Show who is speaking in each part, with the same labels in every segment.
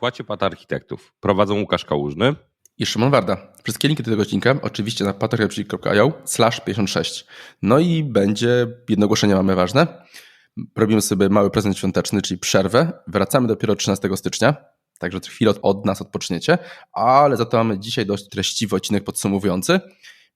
Speaker 1: Słuchajcie Pat Architektów. Prowadzą Łukasz Kałużny
Speaker 2: i Szymon Warda. Wszystkie linki do tego odcinka oczywiście na patreon.io slash 56. No i będzie jedno ogłoszenie mamy ważne. Robimy sobie mały prezent świąteczny, czyli przerwę. Wracamy dopiero 13 stycznia, także chwilę od, nas odpoczniecie, ale za to mamy dzisiaj dość treściwy odcinek podsumowujący,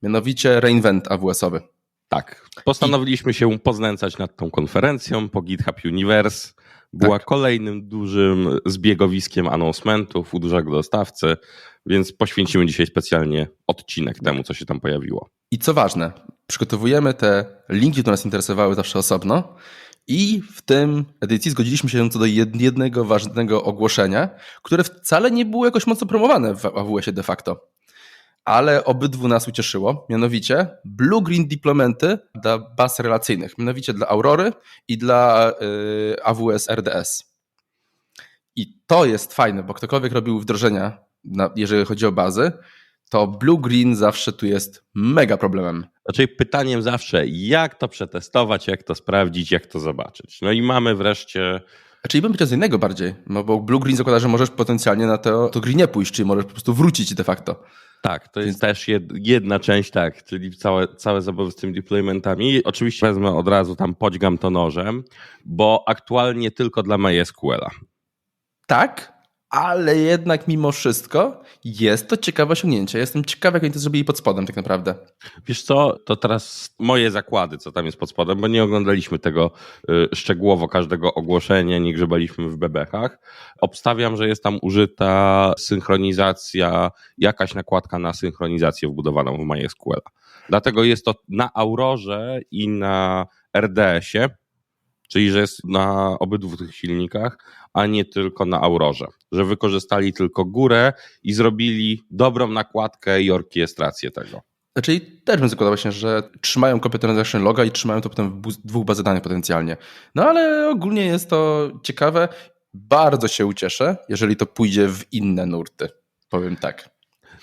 Speaker 2: mianowicie reinvent AWS-owy.
Speaker 1: Tak, postanowiliśmy się poznęcać nad tą konferencją po GitHub Universe. Była tak. kolejnym dużym zbiegowiskiem announcementów u dużego dostawcy, więc poświęcimy dzisiaj specjalnie odcinek temu, co się tam pojawiło.
Speaker 2: I co ważne, przygotowujemy te linki, które nas interesowały zawsze osobno i w tym edycji zgodziliśmy się co do jednego ważnego ogłoszenia, które wcale nie było jakoś mocno promowane w AWS-ie de facto ale obydwu nas ucieszyło, mianowicie blue-green deploymenty dla baz relacyjnych, mianowicie dla Aurory i dla y, AWS RDS. I to jest fajne, bo ktokolwiek robił wdrożenia, na, jeżeli chodzi o bazy, to blue-green zawsze tu jest mega problemem.
Speaker 1: Znaczy pytaniem zawsze, jak to przetestować, jak to sprawdzić, jak to zobaczyć. No i mamy wreszcie
Speaker 2: Znaczy bym powiedział z innego bardziej, no bo Blue Green zakłada, że możesz potencjalnie na to, to greenie pójść, czyli możesz po prostu wrócić de facto.
Speaker 1: Tak, to jest też jedna część, tak, czyli całe, całe zabawy z tymi deploymentami. Oczywiście wezmę od razu tam, podźgam to nożem, bo aktualnie tylko dla MySQL-a.
Speaker 2: Tak, ale jednak mimo wszystko jest to ciekawe osiągnięcie. Jestem ciekawy, jak oni to zrobili pod spodem tak naprawdę.
Speaker 1: Wiesz co, to teraz moje zakłady, co tam jest pod spodem, bo nie oglądaliśmy tego y, szczegółowo, każdego ogłoszenia, nie grzebaliśmy w bebechach. Obstawiam, że jest tam użyta synchronizacja, jakaś nakładka na synchronizację wbudowaną w MySQL. Dlatego jest to na Aurorze i na RDS-ie, czyli że jest na obydwu tych silnikach, a nie tylko na Aurorze. Że wykorzystali tylko górę i zrobili dobrą nakładkę i orkiestrację tego.
Speaker 2: Czyli też bym zakładał właśnie, że trzymają Copy Transaction Loga i trzymają to potem w dwóch bazach danych potencjalnie. No ale ogólnie jest to ciekawe. Bardzo się ucieszę, jeżeli to pójdzie w inne nurty. Powiem tak.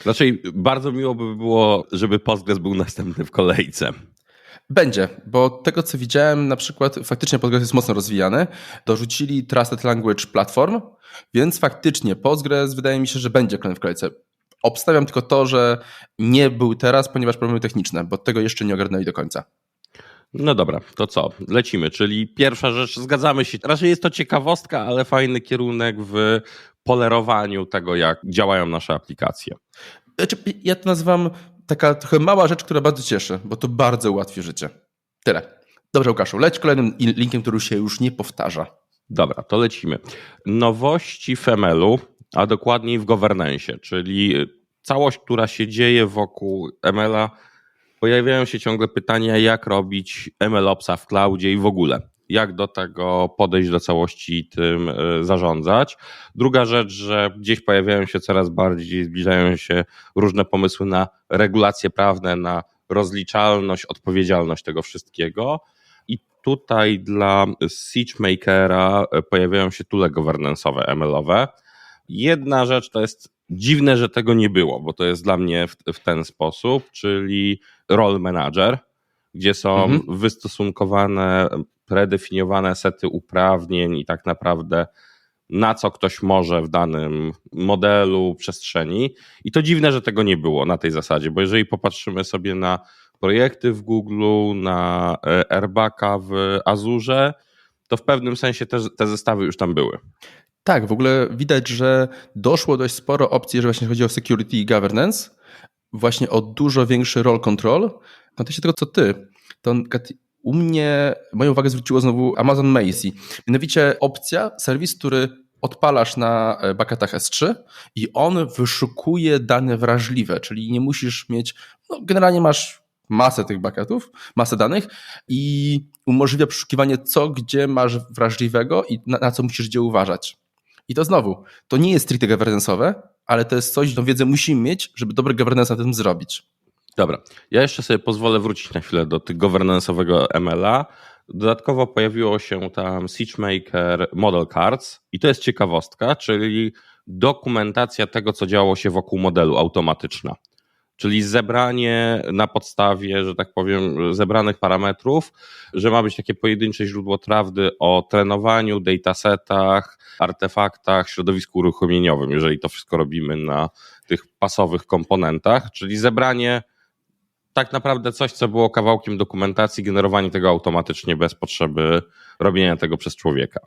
Speaker 1: Znaczy, bardzo miło by było, żeby Postgres był następny w kolejce.
Speaker 2: Będzie, bo tego co widziałem, na przykład faktycznie Postgres jest mocno rozwijany. Dorzucili Trusted Language Platform, więc faktycznie Postgres wydaje mi się, że będzie kolejny w kolejce. Obstawiam tylko to, że nie był teraz, ponieważ problemy techniczne, bo tego jeszcze nie ogarnęli do końca.
Speaker 1: No dobra, to co? Lecimy. Czyli pierwsza rzecz, zgadzamy się. Raczej jest to ciekawostka, ale fajny kierunek w polerowaniu tego, jak działają nasze aplikacje.
Speaker 2: Znaczy, ja to nazywam taka trochę mała rzecz, która bardzo cieszy, bo to bardzo ułatwi życie. Tyle. Dobrze, Łukaszu, leć kolejnym linkiem, który się już nie powtarza.
Speaker 1: Dobra, to lecimy. Nowości w ML-u, a dokładniej w governance, czyli całość, która się dzieje wokół ML-a. Pojawiają się ciągle pytania, jak robić MLOpsa w cloudzie i w ogóle jak do tego podejść do całości i tym e, zarządzać. Druga rzecz, że gdzieś pojawiają się coraz bardziej, zbliżają się różne pomysły na regulacje prawne, na rozliczalność, odpowiedzialność tego wszystkiego. I tutaj dla SageMakera e, pojawiają się tule governance'owe, ML-owe. Jedna rzecz to jest dziwne, że tego nie było, bo to jest dla mnie w, w ten sposób, czyli role manager, gdzie są mhm. wystosunkowane predefiniowane sety uprawnień i tak naprawdę na co ktoś może w danym modelu, przestrzeni. I to dziwne, że tego nie było na tej zasadzie, bo jeżeli popatrzymy sobie na projekty w Google, na e, Airbaka w Azurze, to w pewnym sensie te, te zestawy już tam były.
Speaker 2: Tak, w ogóle widać, że doszło dość sporo opcji, jeżeli właśnie chodzi o security i governance, właśnie o dużo większy role control. W kontekście tego, co ty, to u mnie moją uwagę zwróciło znowu Amazon Macy. Mianowicie opcja, serwis, który odpalasz na e, bucketach S3 i on wyszukuje dane wrażliwe, czyli nie musisz mieć, no generalnie masz masę tych bucketów, masę danych i umożliwia przeszukiwanie co, gdzie masz wrażliwego i na, na co musisz gdzie uważać. I to znowu, to nie jest stricte governance'owe, ale to jest coś, tą wiedzę musimy mieć, żeby dobry governance na tym zrobić.
Speaker 1: Dobra, ja jeszcze sobie pozwolę wrócić na chwilę do tych governance'owego ML-a. Dodatkowo pojawiło się tam SageMaker Model Cards i to jest ciekawostka, czyli dokumentacja tego, co działo się wokół modelu automatyczna. czyli zebranie na podstawie, że tak powiem, zebranych parametrów, że ma być takie pojedyncze źródło prawdy o trenowaniu, datasetach, artefaktach, środowisku uruchomieniowym, jeżeli to wszystko robimy na tych pasowych komponentach, czyli zebranie tak naprawdę coś, co było kawałkiem dokumentacji, generowanie tego automatycznie bez potrzeby robienia tego przez człowieka.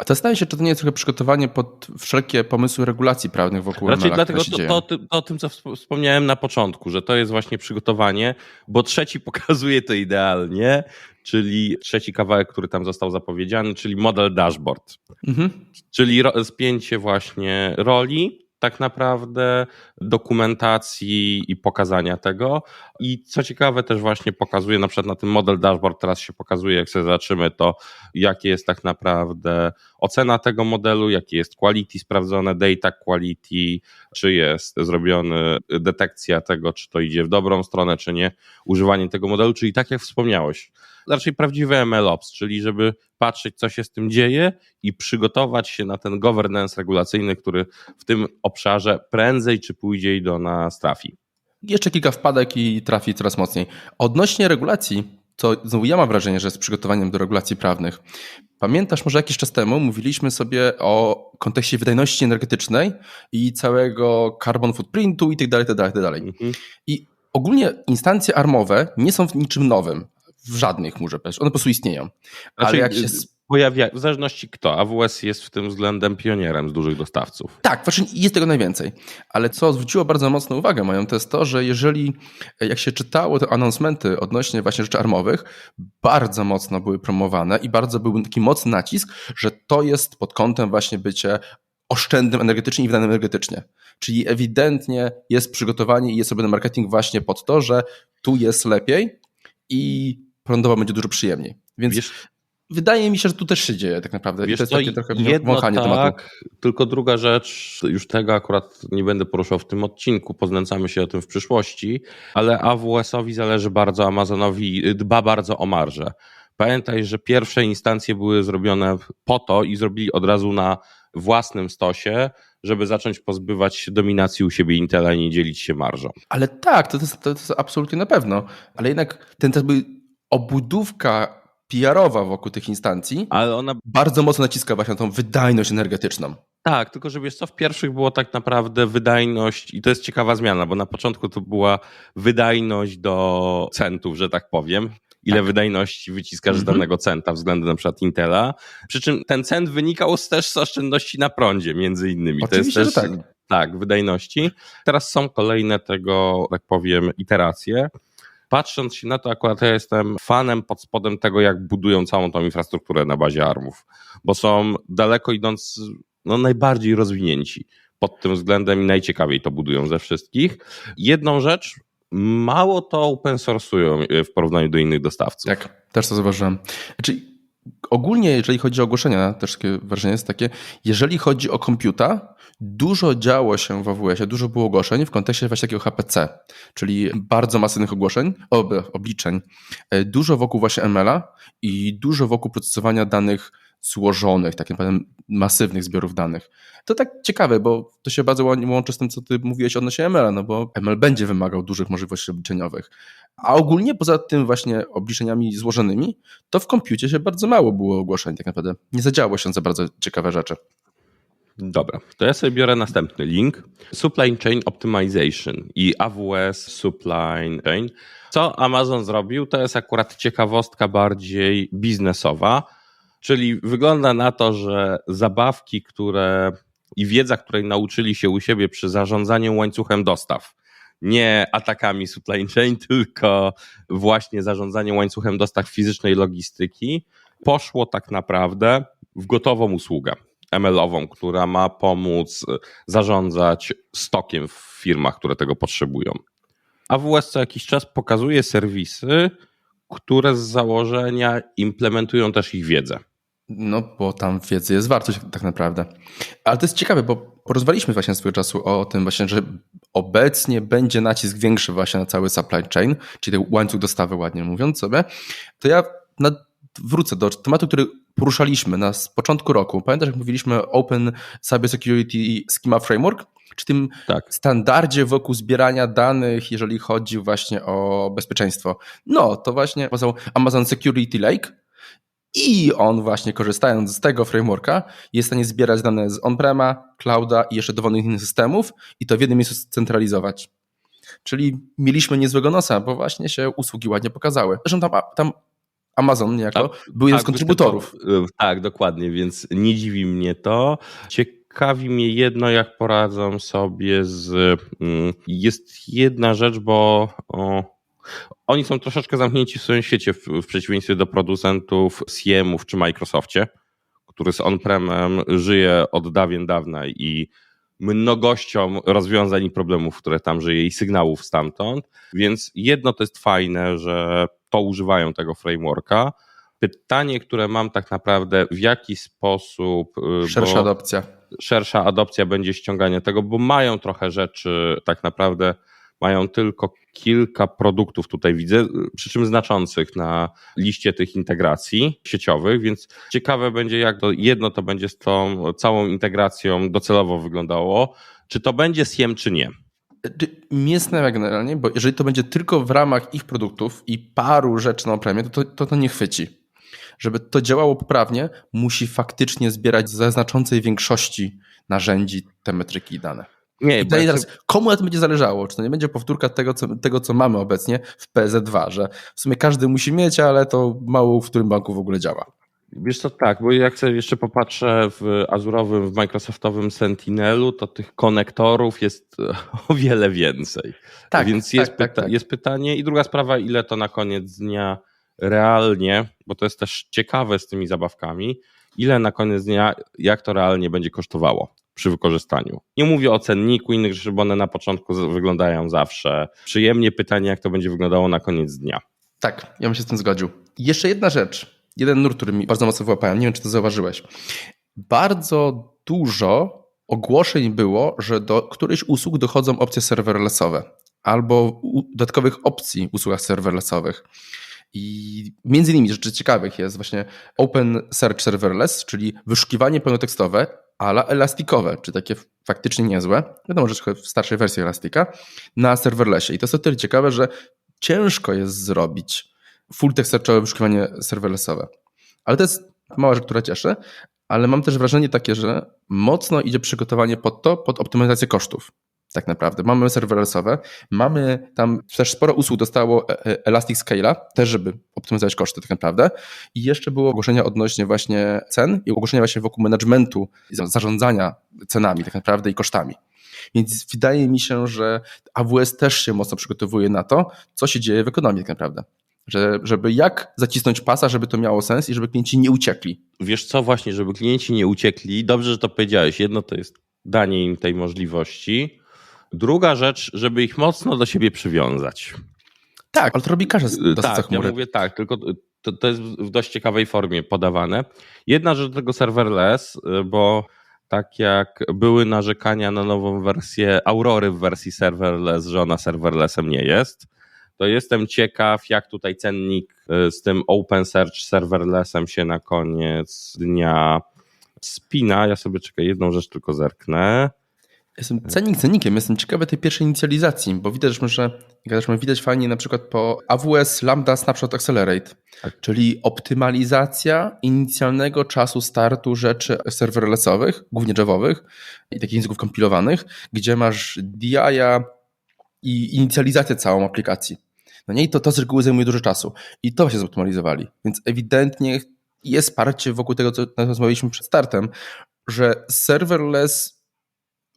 Speaker 2: A to zdaje się, czy to nie jest trochę przygotowanie pod wszelkie pomysły regulacji prawnych wokół
Speaker 1: Raczej dlatego to, to, to, o tym, co wsp- wspomniałem na początku, że to jest właśnie przygotowanie, bo trzeci pokazuje to idealnie, czyli trzeci kawałek, który tam został zapowiedziany, czyli model dashboard.
Speaker 2: Mhm.
Speaker 1: Czyli spięcie właśnie roli, tak naprawdę dokumentacji i pokazania tego. I co ciekawe, też właśnie pokazuje, na przykład na tym model dashboard teraz się pokazuje, jak sobie zobaczymy to, jakie jest tak naprawdę ocena tego modelu, jakie jest quality sprawdzone, data quality, czy jest zrobiony detekcja tego, czy to idzie w dobrą stronę, czy nie, używanie tego modelu, czyli tak jak wspomniałeś, raczej prawdziwy MLOps, czyli żeby patrzeć, co się z tym dzieje i przygotować się na ten governance regulacyjny, który w tym obszarze prędzej czy później do nas trafi.
Speaker 2: Jeszcze kilka wpadek i trafi coraz mocniej. Odnośnie regulacji, to znowu ja mam wrażenie, że z przygotowaniem do regulacji prawnych. Pamiętasz, może jakiś czas temu mówiliśmy sobie o kontekście wydajności energetycznej i całego carbon footprintu i tak dalej, tak dalej, tak dalej.
Speaker 1: Mhm.
Speaker 2: I ogólnie instancje armowe nie są w niczym nowym. W żadnych może powiedzieć. One po prostu istnieją. Ale
Speaker 1: Znaczy,
Speaker 2: jak się...
Speaker 1: y, Pojawia, w zależności kto, AWS jest w tym względem pionierem z dużych dostawców.
Speaker 2: Tak, właśnie jest tego najwięcej. Ale co zwróciło bardzo mocną uwagę moją, to jest to, że jeżeli, jak się czytało te announcementy odnośnie właśnie rzeczy armowych, bardzo mocno były promowane i bardzo był taki mocny nacisk, że to jest pod kątem właśnie bycie oszczędnym energetycznie i wydajnym energetycznie. Czyli ewidentnie jest przygotowanie i jest robiony marketing właśnie pod to, że tu jest lepiej i prądowo będzie dużo przyjemniej. Więc
Speaker 1: Wiesz,
Speaker 2: wydaje mi się, że tu też się dzieje tak naprawdę.
Speaker 1: Wiesz
Speaker 2: to jest takie trochę wąchanie
Speaker 1: tak,
Speaker 2: tematu.
Speaker 1: tylko druga rzecz, już tego akurat nie będę poruszał w tym odcinku, poznęcamy się o tym w przyszłości, ale AWS-owi zależy bardzo, Amazonowi dba bardzo o marżę. Pamiętaj, że pierwsze instancje były zrobione po to i zrobili od razu na własnym stosie, żeby zacząć pozbywać się dominacji u siebie Intela i nie dzielić się marżą.
Speaker 2: Ale tak, to jest, to jest absolutnie na pewno. Ale jednak ten też by obudówka PR-owa wokół tych instancji
Speaker 1: Ale ona
Speaker 2: bardzo mocno naciska właśnie na tą wydajność energetyczną.
Speaker 1: Tak, tylko że wiesz co, w pierwszych było tak naprawdę wydajność i to jest ciekawa zmiana, bo na początku to była wydajność do centów, że tak powiem. Ile
Speaker 2: Tak.
Speaker 1: wydajności wyciskasz z
Speaker 2: Mhm.
Speaker 1: danego centa względem na przykład Intela. Przy czym ten cent wynikał z, też z oszczędności na prądzie, między innymi.
Speaker 2: Oczywiście,
Speaker 1: to jest też,
Speaker 2: tak.
Speaker 1: Tak, wydajności. Teraz są kolejne tego, tak powiem, iteracje. Patrząc się na to, akurat ja jestem fanem pod spodem tego, jak budują całą tą infrastrukturę na bazie ARMów, bo są daleko idąc, no najbardziej rozwinięci pod tym względem i najciekawiej to budują ze wszystkich. Jedną rzecz, mało to open source'ują w porównaniu do innych dostawców.
Speaker 2: Tak, też to zauważyłem. Znaczy, ogólnie, jeżeli chodzi o ogłoszenia, też takie wrażenie jest takie, jeżeli chodzi o komputa, dużo działo się w AWS-ie, dużo było ogłoszeń w kontekście właśnie takiego HPC, czyli bardzo masywnych ogłoszeń, ob, obliczeń, e, dużo wokół właśnie ML-a i dużo wokół procesowania danych złożonych, tak naprawdę masywnych zbiorów danych. To tak ciekawe, bo to się bardzo łączy z tym, co ty mówiłeś odnośnie ML-a, no bo ML będzie wymagał dużych możliwości obliczeniowych. A ogólnie poza tym właśnie obliczeniami złożonymi, to w kompucie się bardzo mało było ogłoszeń tak naprawdę. Nie zadziało się za bardzo ciekawe rzeczy.
Speaker 1: Dobra, to ja sobie biorę następny link. Supply Chain Optimization i AWS Supply Chain. Co Amazon zrobił, to jest akurat ciekawostka bardziej biznesowa, czyli wygląda na to, że zabawki, które i wiedza, której nauczyli się u siebie przy zarządzaniu łańcuchem dostaw, nie atakami supply chain, tylko właśnie zarządzaniem łańcuchem dostaw fizycznej logistyki, poszło tak naprawdę w gotową usługę. ML-ową, która ma pomóc zarządzać stokiem w firmach, które tego potrzebują. AWS co jakiś czas pokazuje serwisy, które z założenia implementują też ich wiedzę.
Speaker 2: No, bo tam wiedzy jest wartość tak naprawdę. Ale to jest ciekawe, bo porozmawialiśmy właśnie swojego czasu o tym właśnie, że obecnie będzie nacisk większy właśnie na cały supply chain, czyli ten łańcuch dostawy ładnie mówiąc sobie, to ja na wrócę do tematu, który poruszaliśmy na początku roku. Pamiętasz, jak mówiliśmy o Open Cybersecurity Schema Framework? Czy tym tak. standardzie wokół zbierania danych, jeżeli chodzi właśnie o bezpieczeństwo? No, to właśnie Amazon Security Lake, i on właśnie korzystając z tego frameworka jest w stanie zbierać dane z on-prema, clouda i jeszcze dowolnych innych systemów i to w jednym miejscu scentralizować. Czyli mieliśmy niezłego nosa, bo właśnie się usługi ładnie pokazały. Zresztą tam, tam Amazon niejako tak, był jeden z kontrybutorów.
Speaker 1: Tak, dokładnie, więc nie dziwi mnie to. Ciekawi mnie jedno, jak poradzą sobie z. Mm, jest jedna rzecz, bo. O, oni są troszeczkę zamknięci w swoim świecie w, w przeciwieństwie do producentów CM-ów czy Microsoftie, który z on-premem żyje od dawien dawna i mnogością rozwiązań i problemów, które tam żyje i sygnałów stamtąd. Więc jedno to jest fajne, że to używają tego frameworka. Pytanie, które mam tak naprawdę, w jaki sposób.
Speaker 2: Y, szersza adopcja.
Speaker 1: Szersza adopcja będzie ściągania tego, bo mają trochę rzeczy tak naprawdę mają tylko kilka produktów tutaj widzę, przy czym znaczących na liście tych integracji sieciowych, więc ciekawe będzie jak to jedno to będzie z tą całą integracją docelowo wyglądało, czy to będzie SIEM czy nie.
Speaker 2: Mnie generalnie, bo jeżeli to będzie tylko w ramach ich produktów i paru rzeczy na premię, to, to to nie chwyci. Żeby to działało poprawnie, musi faktycznie zbierać ze znaczącej większości narzędzi te metryki i dane. Nie, I bo teraz, komu na tym będzie zależało? Czy to nie będzie powtórka tego co, tego, co mamy obecnie w PZ2, że w sumie każdy musi mieć, ale to mało w którym banku w ogóle działa.
Speaker 1: Wiesz co, tak, bo jak sobie jeszcze popatrzę w Azurowym, w Microsoftowym Sentinelu, to tych konektorów jest o wiele więcej. Tak, Więc jest, tak, tak, pyta tak. jest pytanie i druga sprawa, ile to na koniec dnia realnie, bo to jest też ciekawe z tymi zabawkami, ile na koniec dnia, jak to realnie będzie kosztowało przy wykorzystaniu. Nie mówię o cenniku innych rzeczy, bo one na początku wyglądają zawsze przyjemnie. Pytanie, jak to będzie wyglądało na koniec dnia.
Speaker 2: Tak, ja bym się z tym zgodził. Jeszcze jedna rzecz, jeden nurt, który mi bardzo mocno wyłapałem, nie wiem, czy to zauważyłeś. Bardzo dużo ogłoszeń było, że do którychś usług dochodzą opcje serverlessowe albo dodatkowych opcji w usługach serverlessowych. I między innymi rzeczy ciekawych jest właśnie Open Search Serverless, czyli wyszukiwanie pełnotekstowe ale elastikowe, czy takie faktycznie niezłe, wiadomo, że trochę w starszej wersji Elastika, na serverlessie. I to jest o tyle ciekawe, że ciężko jest zrobić full text searchowe wyszukiwanie serverlessowe. Ale to jest mała rzecz, która cieszy, ale mam też wrażenie takie, że mocno idzie przygotowanie pod to, pod optymalizację kosztów tak naprawdę. Mamy serverlessowe, mamy tam też sporo usług dostało e, e, Elastic Scale'a, też żeby optymalizować koszty tak naprawdę. I jeszcze było ogłoszenia odnośnie właśnie cen i ogłoszenia właśnie wokół managementu, zarządzania cenami tak naprawdę i kosztami. Więc wydaje mi się, że AWS też się mocno przygotowuje na to, co się dzieje w ekonomii tak naprawdę. Że, żeby jak zacisnąć pasa, żeby to miało sens i żeby klienci nie uciekli.
Speaker 1: Wiesz co, właśnie, żeby klienci nie uciekli, dobrze, że to powiedziałeś. Jedno to jest danie im tej możliwości, Druga rzecz, żeby ich mocno do siebie przywiązać.
Speaker 2: Tak, ale to robi każdy
Speaker 1: z Tak, ja mówię tak, tylko to, to jest w dość ciekawej formie podawane. Jedna rzecz do tego serverless, bo tak jak były narzekania na nową wersję Aurory w wersji serverless, że ona serverlessem nie jest, to jestem ciekaw, jak tutaj cennik e, z tym Open Search serverlessem się na koniec dnia spina. Ja sobie czekaj, jedną rzecz tylko zerknę.
Speaker 2: Jestem cennik cennikiem, jestem ciekawy tej pierwszej inicjalizacji, bo widać, że widać fajnie na przykład po AWS Lambda Snapshot Accelerate, tak. czyli optymalizacja inicjalnego czasu startu rzeczy serverlessowych, głównie javowych i takich języków kompilowanych, gdzie masz DI-a i inicjalizację całą aplikacji. No nie, i to, to z reguły zajmuje dużo czasu. I to się zoptymalizowali. Więc ewidentnie jest parcie wokół tego, co rozmawialiśmy przed startem, że serverless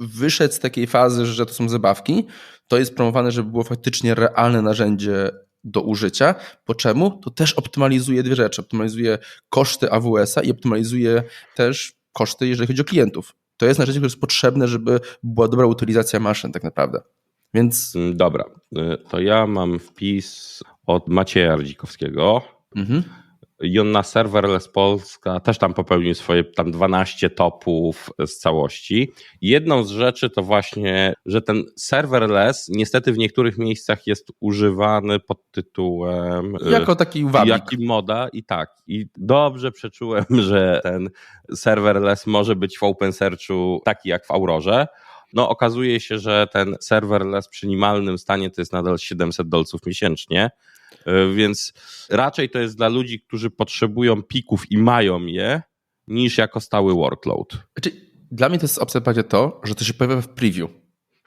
Speaker 2: wyszedł z takiej fazy, że to są zabawki, to jest promowane, żeby było faktycznie realne narzędzie do użycia. Po czemu? To też optymalizuje dwie rzeczy. Optymalizuje koszty AWS-a i optymalizuje też koszty, jeżeli chodzi o klientów. To jest narzędzie, które jest potrzebne, żeby była dobra utylizacja maszyn tak naprawdę. Więc...
Speaker 1: Mm, dobra, y, to ja mam wpis od Macieja Rdzikowskiego. Mhm. I on na serverless Polska też tam popełnił swoje tam 12 topów z całości. Jedną z rzeczy to właśnie, że ten serverless niestety w niektórych miejscach jest używany pod tytułem y,
Speaker 2: Jako taki wabik.
Speaker 1: Jaki moda i tak. I dobrze przeczułem, że ten serverless może być w OpenSearchu taki jak w Aurorze. No okazuje się, że ten serverless przy minimalnym stanie to jest nadal 700 dolców miesięcznie, y, więc raczej to jest dla ludzi, którzy potrzebują pików i mają je, niż jako stały workload.
Speaker 2: Znaczy, dla mnie to jest bardziej to, że to się pojawia w preview.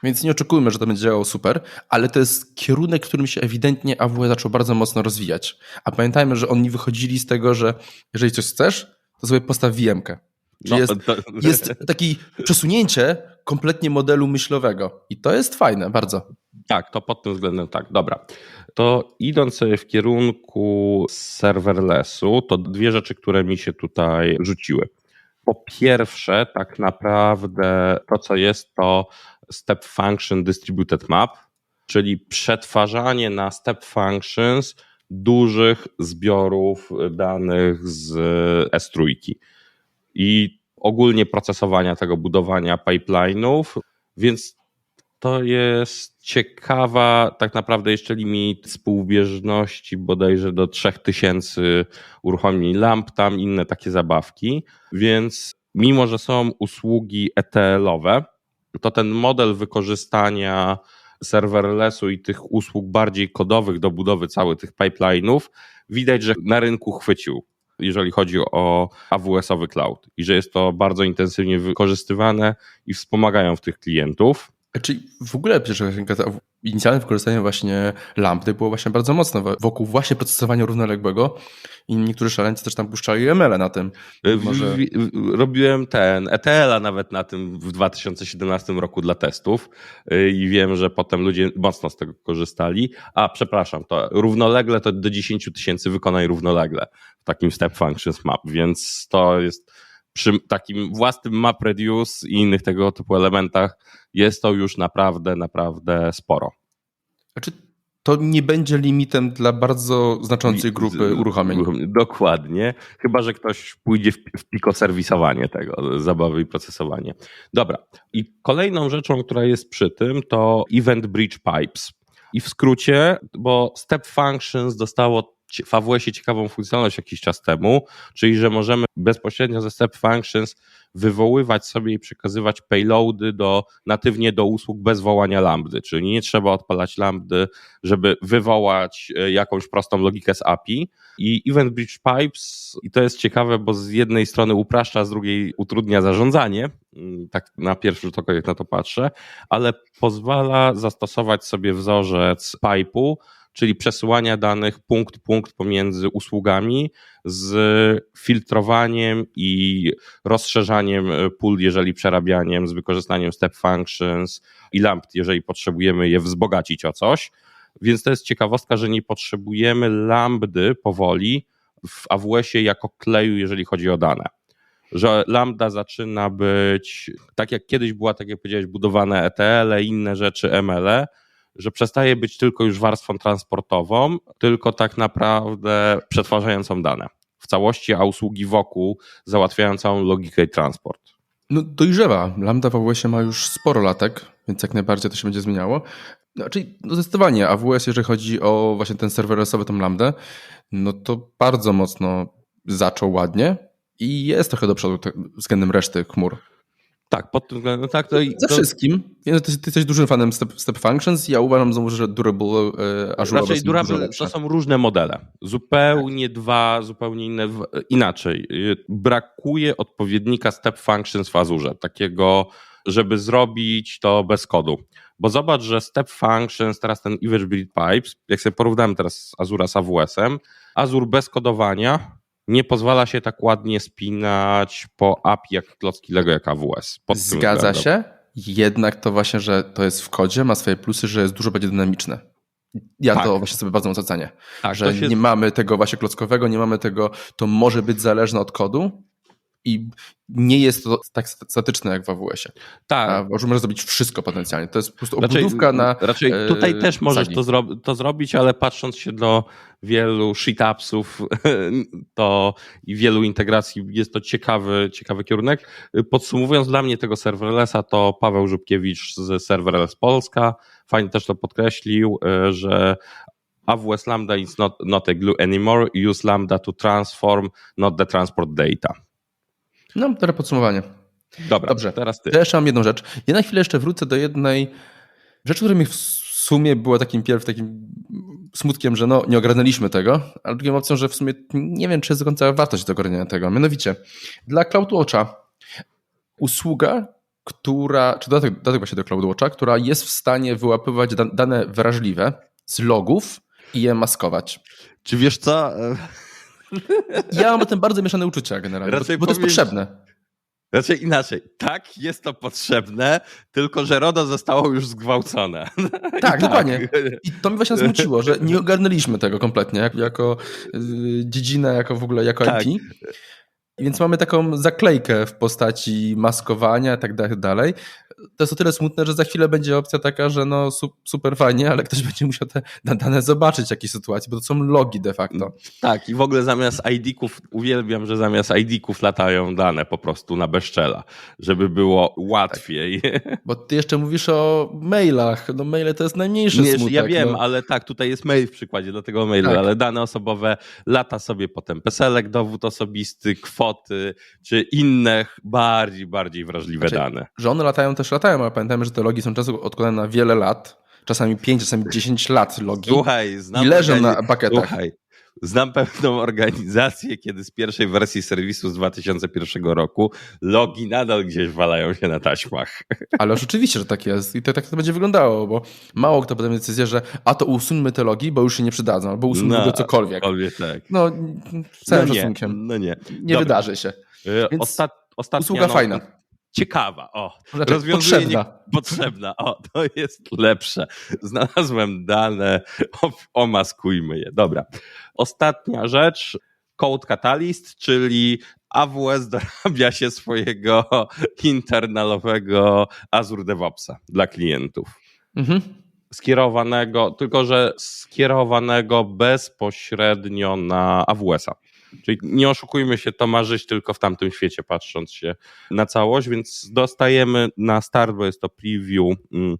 Speaker 2: Więc nie oczekujmy, że to będzie działało super, ale to jest kierunek, którym się ewidentnie AWS zaczął bardzo mocno rozwijać. A pamiętajmy, że oni wychodzili z tego, że jeżeli coś chcesz, to sobie postaw. Czyli
Speaker 1: No,
Speaker 2: jest,
Speaker 1: to-
Speaker 2: jest takie przesunięcie kompletnie modelu myślowego. I to jest fajne, bardzo.
Speaker 1: Tak, to pod tym względem tak. Dobra. To idąc w kierunku serverlessu, to dwie rzeczy, które mi się tutaj rzuciły. Po pierwsze, tak naprawdę to, co jest, to Step Function Distributed Map, czyli przetwarzanie na Step Functions dużych zbiorów danych z S3 i ogólnie procesowania tego budowania pipeline'ów, więc to jest ciekawa, tak naprawdę jeszcze limit współbieżności bodajże do 3000 uruchomień lamp, tam inne takie zabawki, więc mimo, że są usługi ETL-owe, to ten model wykorzystania serverlessu i tych usług bardziej kodowych do budowy całych tych pipeline'ów widać, że na rynku chwycił, jeżeli chodzi o AWS-owy cloud i że jest to bardzo intensywnie wykorzystywane i wspomagają w tych klientów.
Speaker 2: Czyli w ogóle przecież inicjalne wykorzystanie właśnie lampy było właśnie bardzo mocno wokół właśnie procesowania równoległego i niektórzy szaleńcy też tam puszczali ML na tym.
Speaker 1: Może... W, w, robiłem ten ETL-a nawet na tym w 2017 roku dla testów y, i wiem, że potem ludzie mocno z tego korzystali. A przepraszam, to równolegle to do 10 tysięcy wykonaj równolegle takim step functions map, więc to jest przy takim własnym map reduce i innych tego typu elementach jest to już naprawdę, naprawdę sporo.
Speaker 2: Znaczy, to nie będzie limitem dla bardzo znaczącej grupy uruchomień.
Speaker 1: Dokładnie, chyba że ktoś pójdzie w pikoserwisowanie tego, zabawy i procesowanie. Dobra, i kolejną rzeczą, która jest przy tym, to Event Bridge Pipes. I w skrócie, bo Step Functions dostało w AWS-ie ciekawą funkcjonalność jakiś czas temu, czyli że możemy bezpośrednio ze Step Functions wywoływać sobie i przekazywać payloady do, natywnie do usług bez wołania lambdy, czyli nie trzeba odpalać lambdy, żeby wywołać jakąś prostą logikę z API. I. Event Bridge Pipes, i to jest ciekawe, bo z jednej strony upraszcza, z drugiej utrudnia zarządzanie, tak na pierwszy rzut oka jak na to patrzę, ale pozwala zastosować sobie wzorzec pipe'u, czyli przesyłania danych punkt punkt pomiędzy usługami z filtrowaniem i rozszerzaniem pól, jeżeli przerabianiem, z wykorzystaniem step functions i lamp, jeżeli potrzebujemy je wzbogacić o coś. Więc to jest ciekawostka, że nie potrzebujemy lambdy powoli w AWS-ie jako kleju, jeżeli chodzi o dane. Że lambda zaczyna być, tak jak kiedyś była, tak jak powiedziałeś, budowane ETL, inne rzeczy, ML, że przestaje być tylko już warstwą transportową, tylko tak naprawdę przetwarzającą dane w całości, a usługi wokół załatwiają całą logikę i transport.
Speaker 2: No dojrzewa. Lambda w AWS-ie ma już sporo latek, więc jak najbardziej to się będzie zmieniało. Czyli no zdecydowanie AWS, jeżeli chodzi o właśnie ten serwerlessowy, tą lambdę, no to bardzo mocno zaczął ładnie i jest trochę do przodu względem reszty chmur.
Speaker 1: Tak, pod tym względem, tak. To,
Speaker 2: Ze
Speaker 1: to,
Speaker 2: wszystkim. Ty, ty jesteś dużym fanem Step, step Functions. Ja uważam znowu, że Durable e, Azure
Speaker 1: Raczej Durable to są różne modele. Zupełnie tak. dwa, zupełnie inne. Inaczej. Brakuje odpowiednika Step Functions w Azure. Takiego, żeby zrobić to bez kodu. Bo zobacz, że Step Functions, teraz ten Event Build Pipes, jak sobie porównamy teraz Azure z AWS-em, Azure bez kodowania nie pozwala się tak ładnie spinać po API jak klocki Lego, jak AWS.
Speaker 2: Zgadza się, jednak to właśnie, że to jest w kodzie, ma swoje plusy, że jest dużo bardziej dynamiczne. Ja tak. to właśnie sobie bardzo mocno cenię. Tak, że się... nie mamy tego właśnie klockowego, nie mamy tego, to może być zależne od kodu i nie jest to tak statyczne jak w AWS-ie.
Speaker 1: Tak.
Speaker 2: Bo możesz zrobić wszystko potencjalnie. To jest po prostu obudówka na.
Speaker 1: Raczej tutaj też możesz to, zro to, zrobić, ale patrząc się do wielu sheetupsów to i wielu integracji jest to ciekawy, ciekawy kierunek. Podsumowując dla mnie tego serverlessa, to Paweł Żubkiewicz z Serverless Polska fajnie też to podkreślił, że AWS Lambda is not, not a glue anymore. Use Lambda to transform, not the transport data.
Speaker 2: No, teraz podsumowanie.
Speaker 1: Dobra, Dobrze. teraz ty.
Speaker 2: Ja jeszcze mam jedną rzecz. Ja na chwilę jeszcze wrócę do jednej rzeczy, która mi w sumie była takim pierwszym takim smutkiem, że no, nie ogarnęliśmy tego, ale drugą opcją, że w sumie nie wiem, czy jest do końca wartość do ogarniania tego. Mianowicie, dla CloudWatcha usługa, która, czy dodatek, dodatek właśnie do CloudWatcha, która jest w stanie wyłapywać dane wrażliwe z logów i je maskować.
Speaker 1: Czy wiesz co?
Speaker 2: Ja mam o tym bardzo mieszane uczucia generalnie, Raczej bo, bo to jest potrzebne.
Speaker 1: Raczej inaczej. Tak, jest to potrzebne, tylko że RODO zostało już zgwałcone.
Speaker 2: Tak, tak, dokładnie. I to mi właśnie zmuciło, że nie ogarnęliśmy tego kompletnie jako, yy, dziedzinę, jako w ogóle jako tak. IP. Więc mamy taką zaklejkę w postaci maskowania i tak dalej to jest o tyle smutne, że za chwilę będzie opcja taka, że no super fajnie, ale ktoś będzie musiał te dane zobaczyć w jakiej sytuacji, bo to są logi de facto.
Speaker 1: Tak i w ogóle zamiast ID-ków, uwielbiam, że zamiast ID-ków latają dane po prostu na bezczela, żeby było łatwiej.
Speaker 2: Tak. Bo ty jeszcze mówisz o mailach, no maile to jest najmniejszy Nie, smutek.
Speaker 1: Ja wiem,
Speaker 2: no.
Speaker 1: ale tak, tutaj jest mail w przykładzie do tego mailu, tak. ale dane osobowe lata sobie potem peselek, dowód osobisty, kwoty, czy inne bardziej, bardziej wrażliwe znaczy, dane.
Speaker 2: Że one latają też latają, ale pamiętajmy, że te logi są często odkładane na wiele lat, czasami 5, czasami 10 lat logi.
Speaker 1: Słuchaj,
Speaker 2: znam I leżą na pakietach. Słuchaj,
Speaker 1: znam pewną organizację, kiedy z pierwszej wersji serwisu z 2001 roku logi nadal gdzieś walają się na taśmach.
Speaker 2: Ale oczywiście, że tak jest i to, tak to będzie wyglądało, bo mało kto podejmie decyzję, że a to usuńmy te logi, bo już się nie przydadzą, albo usuńmy no, cokolwiek.
Speaker 1: cokolwiek tak.
Speaker 2: No, całym no szacunkiem.
Speaker 1: No nie.
Speaker 2: Nie Dobra. wydarzy się.
Speaker 1: E, Więc Ostat, ostatnia
Speaker 2: usługa fajna
Speaker 1: ciekawa. O,
Speaker 2: znaczy, rozwiązuje potrzebna.
Speaker 1: Nie, potrzebna. O, to jest lepsze. Znalazłem dane, omaskujmy je. Dobra. Ostatnia rzecz. Code Catalyst, czyli AWS dorabia się swojego internalowego Azure DevOpsa dla klientów. Mhm. Skierowanego, tylko że skierowanego bezpośrednio na AWS-a. Czyli nie oszukujmy się, to ma żyć tylko w tamtym świecie, patrząc się na całość, więc dostajemy na start, bo jest to preview, mm,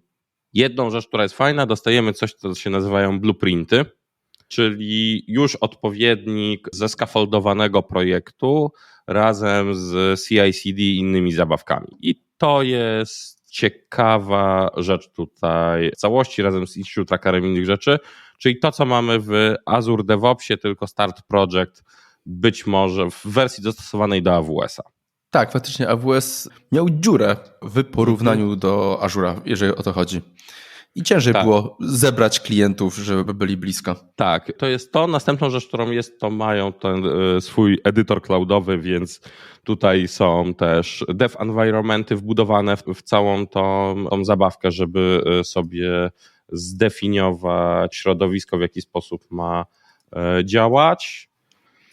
Speaker 1: jedną rzecz, która jest fajna, dostajemy coś, co się nazywają blueprinty, czyli już odpowiednik ze scaffoldowanego projektu razem z CI/CD i innymi zabawkami. I to jest ciekawa rzecz tutaj w całości razem z issue trackerem innych rzeczy, czyli to, co mamy w Azure DevOpsie, tylko Start Project być może w wersji dostosowanej do AWS-a.
Speaker 2: Tak, faktycznie AWS miał dziurę w porównaniu mhm. do Azura, jeżeli o to chodzi. I ciężej tak. było zebrać klientów, żeby byli blisko.
Speaker 1: Tak, to jest to. Następną rzecz, którą jest, to mają ten e, swój edytor cloudowy, więc tutaj są też dev environmenty wbudowane w, całą tą, tą zabawkę, żeby e, sobie zdefiniować środowisko, w jaki sposób ma e, działać.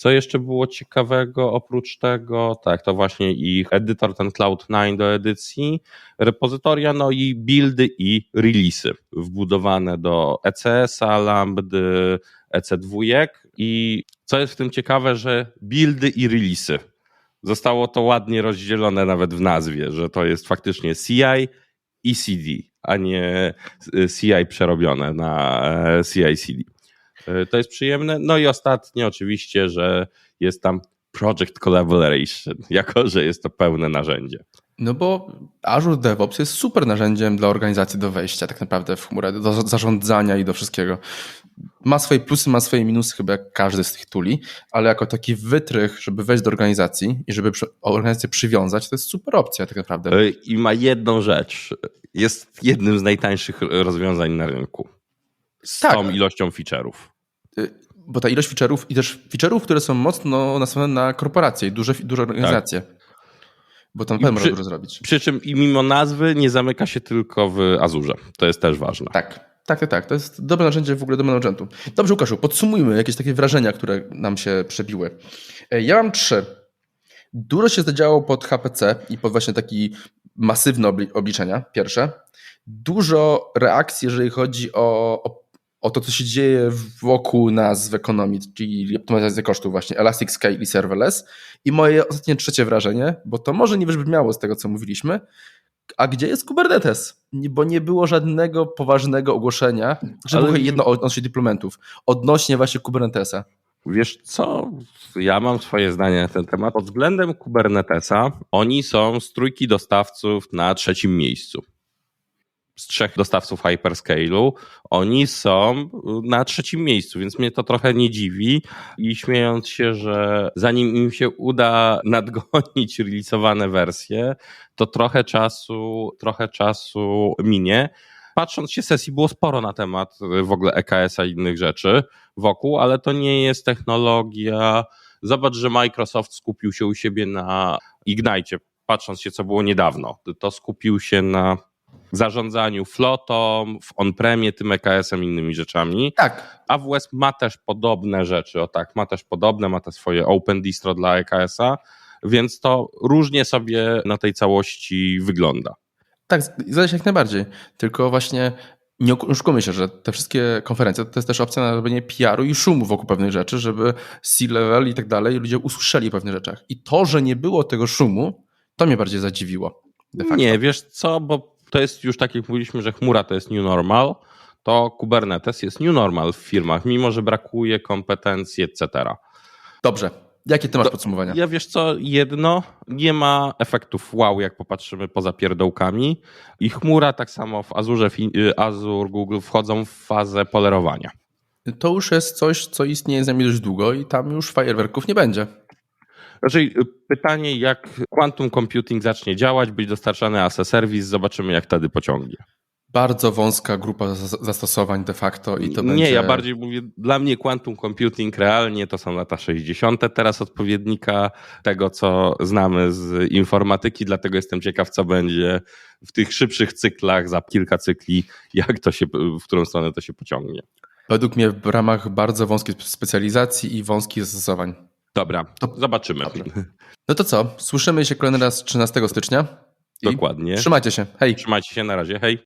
Speaker 1: Co jeszcze było ciekawego oprócz tego? Tak, to właśnie ich edytor, ten Cloud9 do edycji, repozytoria, no i buildy i releasy wbudowane do ECS-a, Lambdy, EC2 i co jest w tym ciekawe, że buildy i releasy. Zostało to ładnie rozdzielone nawet w nazwie, że to jest faktycznie CI i CD, a nie CI przerobione na e, CI-CD. E, to jest przyjemne. No i ostatnie oczywiście, że jest tam Project Collaboration, jako że jest to pełne narzędzie.
Speaker 2: No bo Azure DevOps jest super narzędziem dla organizacji do wejścia tak naprawdę w chmurę, do zarządzania i do wszystkiego. Ma swoje plusy, ma swoje minusy chyba jak każdy z tych tuli, ale jako taki wytrych, żeby wejść do organizacji i żeby organizację przywiązać, to jest super opcja tak naprawdę.
Speaker 1: E, I ma jedną rzecz. Jest jednym z najtańszych rozwiązań na rynku. Z tak. tą ilością feature'ów.
Speaker 2: Y, bo ta ilość feature'ów i też feature'ów, które są mocno nastawione na korporacje duże, duże organizacje. Tak. Bo tam pewnie można zrobić.
Speaker 1: Przy czym i mimo nazwy nie zamyka się tylko w Azurze. To jest też ważne.
Speaker 2: Tak. Tak, tak, tak. To jest dobre narzędzie w ogóle do managementu. Dobrze, Łukaszu, podsumujmy jakieś takie wrażenia, które nam się przebiły. E, ja mam trzy. Dużo się zadziało pod HPC i pod właśnie taki masywne obli- obliczenia, pierwsze. Dużo reakcji, jeżeli chodzi o, o, o to, co się dzieje wokół nas w ekonomii, czyli optymalizacja kosztów właśnie, Elastic i Serverless. I moje ostatnie trzecie wrażenie, bo to może nie wybrzmiało z tego, co mówiliśmy, a gdzie jest Kubernetes? Bo nie było żadnego poważnego ogłoszenia, że
Speaker 1: Ale-
Speaker 2: było jedno odnośnie deploymentów, odnośnie właśnie Kubernetesa.
Speaker 1: Wiesz co? Ja mam swoje zdanie na ten temat. Pod względem Kubernetesa oni są z trójki dostawców na trzecim miejscu. Z trzech dostawców hyperscale'u oni są na trzecim miejscu, więc mnie to trochę nie dziwi i śmiejąc się, że zanim im się uda nadgonić releasowane wersje, to trochę czasu, trochę czasu minie. Patrząc się sesji, było sporo na temat y, w ogóle EKS-a i innych rzeczy wokół, ale to nie jest technologia. Zobacz, że Microsoft skupił się u siebie na Ignite, patrząc się, co było niedawno. To skupił się na zarządzaniu flotą, w on-premie, tym EKS-em, innymi rzeczami.
Speaker 2: Tak,
Speaker 1: AWS ma też podobne rzeczy, o tak, ma też podobne, ma te swoje open distro dla EKS-a, więc to różnie sobie na tej całości wygląda.
Speaker 2: Tak, zgadza się jak najbardziej. Tylko właśnie nie oszukujmy się, że te wszystkie konferencje to jest też opcja na robienie PR-u i szumu wokół pewnych rzeczy, żeby C-level i tak dalej ludzie usłyszeli o pewnych rzeczach. I to, że nie było tego szumu, to mnie bardziej zadziwiło. De facto.
Speaker 1: Nie, wiesz co, bo to jest już tak jak mówiliśmy, że chmura to jest new normal, to Kubernetes jest new normal w firmach, mimo że brakuje kompetencji, etc.
Speaker 2: Dobrze. Jakie ty masz podsumowania?
Speaker 1: Ja wiesz co, jedno, nie ma efektów wow, jak popatrzymy poza pierdołkami i chmura tak samo w in- y, Azure, Google wchodzą w fazę polerowania.
Speaker 2: To już jest coś, co istnieje z nami dość długo i tam już fajerwerków nie będzie.
Speaker 1: Raczej y, pytanie, jak quantum computing zacznie działać, być dostarczany as a service, zobaczymy jak wtedy pociągnie.
Speaker 2: Bardzo wąska grupa zas- zastosowań de facto i to
Speaker 1: nie,
Speaker 2: będzie...
Speaker 1: ja bardziej mówię, dla mnie quantum computing realnie to są lata 60. Teraz odpowiednika tego, co znamy z informatyki, dlatego jestem ciekaw, co będzie w tych szybszych cyklach, za kilka cykli, jak to się, w którą stronę to się pociągnie.
Speaker 2: Według mnie w ramach bardzo wąskiej specjalizacji i wąskich zastosowań.
Speaker 1: Dobra, to zobaczymy.
Speaker 2: Dobrze. No to co? Słyszymy się kolejny raz 13 stycznia.
Speaker 1: Dokładnie.
Speaker 2: Trzymajcie się. Hej.
Speaker 1: Trzymajcie się, na razie, hej.